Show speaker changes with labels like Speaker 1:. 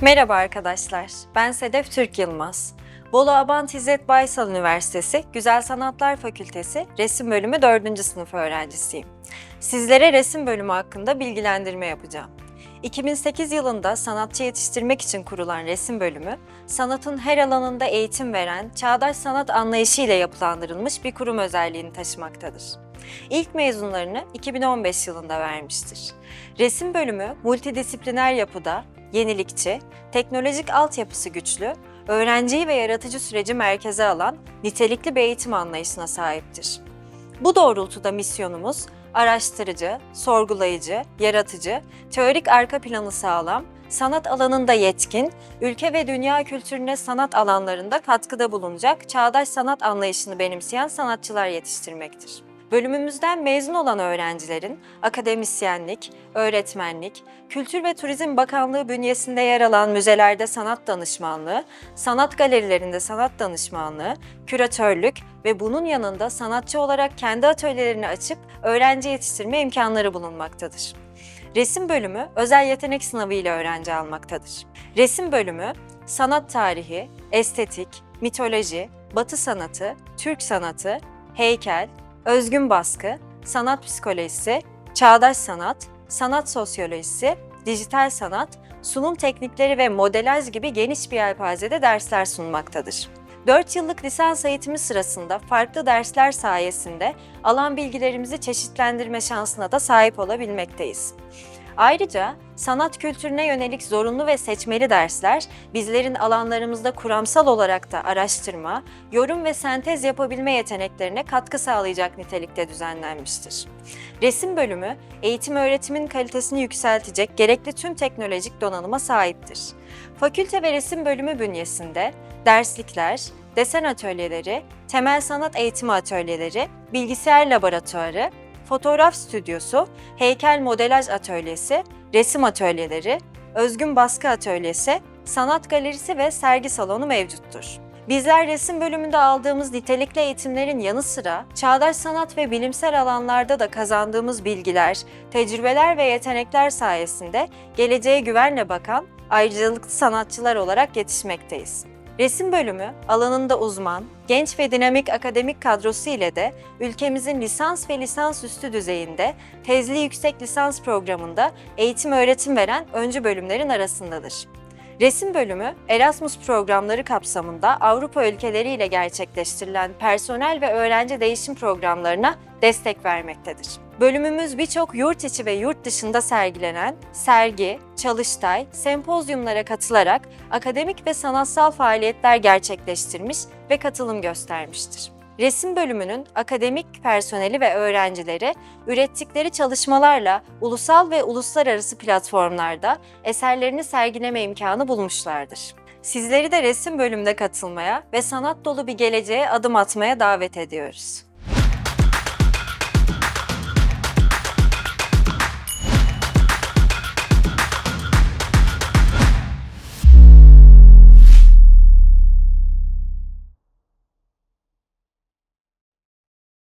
Speaker 1: Merhaba arkadaşlar, ben Sedef Türk Yılmaz. Bolu Abant İzzet Baysal Üniversitesi Güzel Sanatlar Fakültesi Resim Bölümü 4. sınıf öğrencisiyim. Sizlere resim bölümü hakkında bilgilendirme yapacağım. 2008 yılında sanatçı yetiştirmek için kurulan resim bölümü, sanatın her alanında eğitim veren, çağdaş sanat anlayışı ile yapılandırılmış bir kurum özelliğini taşımaktadır. İlk mezunlarını 2015 yılında vermiştir. Resim bölümü multidisipliner yapıda, yenilikçi, teknolojik altyapısı güçlü, öğrenciyi ve yaratıcı süreci merkeze alan nitelikli bir eğitim anlayışına sahiptir. Bu doğrultuda misyonumuz araştırıcı, sorgulayıcı, yaratıcı, teorik arka planı sağlam, sanat alanında yetkin, ülke ve dünya kültürüne sanat alanlarında katkıda bulunacak çağdaş sanat anlayışını benimseyen sanatçılar yetiştirmektir. Bölümümüzden mezun olan öğrencilerin akademisyenlik, öğretmenlik, Kültür ve Turizm Bakanlığı bünyesinde yer alan müzelerde sanat danışmanlığı, sanat galerilerinde sanat danışmanlığı, küratörlük ve bunun yanında sanatçı olarak kendi atölyelerini açıp öğrenci yetiştirme imkanları bulunmaktadır. Resim bölümü özel yetenek sınavı ile öğrenci almaktadır. Resim bölümü sanat tarihi, estetik, mitoloji, batı sanatı, Türk sanatı, heykel, özgün baskı, sanat psikolojisi, çağdaş sanat, sanat sosyolojisi, dijital sanat, sunum teknikleri ve modelaj gibi geniş bir yelpazede dersler sunmaktadır. 4 yıllık lisans eğitimi sırasında farklı dersler sayesinde alan bilgilerimizi çeşitlendirme şansına da sahip olabilmekteyiz. Ayrıca sanat kültürüne yönelik zorunlu ve seçmeli dersler bizlerin alanlarımızda kuramsal olarak da araştırma, yorum ve sentez yapabilme yeteneklerine katkı sağlayacak nitelikte düzenlenmiştir. Resim bölümü eğitim öğretimin kalitesini yükseltecek gerekli tüm teknolojik donanıma sahiptir. Fakülte ve resim bölümü bünyesinde derslikler, desen atölyeleri, temel sanat eğitimi atölyeleri, bilgisayar laboratuvarı, fotoğraf stüdyosu, heykel modelaj atölyesi, resim atölyeleri, özgün baskı atölyesi, sanat galerisi ve sergi salonu mevcuttur. Bizler resim bölümünde aldığımız nitelikli eğitimlerin yanı sıra çağdaş sanat ve bilimsel alanlarda da kazandığımız bilgiler, tecrübeler ve yetenekler sayesinde geleceğe güvenle bakan ayrıcalıklı sanatçılar olarak yetişmekteyiz. Resim bölümü alanında uzman, genç ve dinamik akademik kadrosu ile de ülkemizin lisans ve lisansüstü düzeyinde tezli yüksek lisans programında eğitim öğretim veren öncü bölümlerin arasındadır. Resim bölümü Erasmus programları kapsamında Avrupa ülkeleriyle gerçekleştirilen personel ve öğrenci değişim programlarına destek vermektedir. Bölümümüz birçok yurt içi ve yurt dışında sergilenen sergi, çalıştay, sempozyumlara katılarak akademik ve sanatsal faaliyetler gerçekleştirmiş ve katılım göstermiştir. Resim bölümünün akademik personeli ve öğrencileri ürettikleri çalışmalarla ulusal ve uluslararası platformlarda eserlerini sergileme imkanı bulmuşlardır. Sizleri de resim bölümünde katılmaya ve sanat dolu bir geleceğe adım atmaya davet ediyoruz.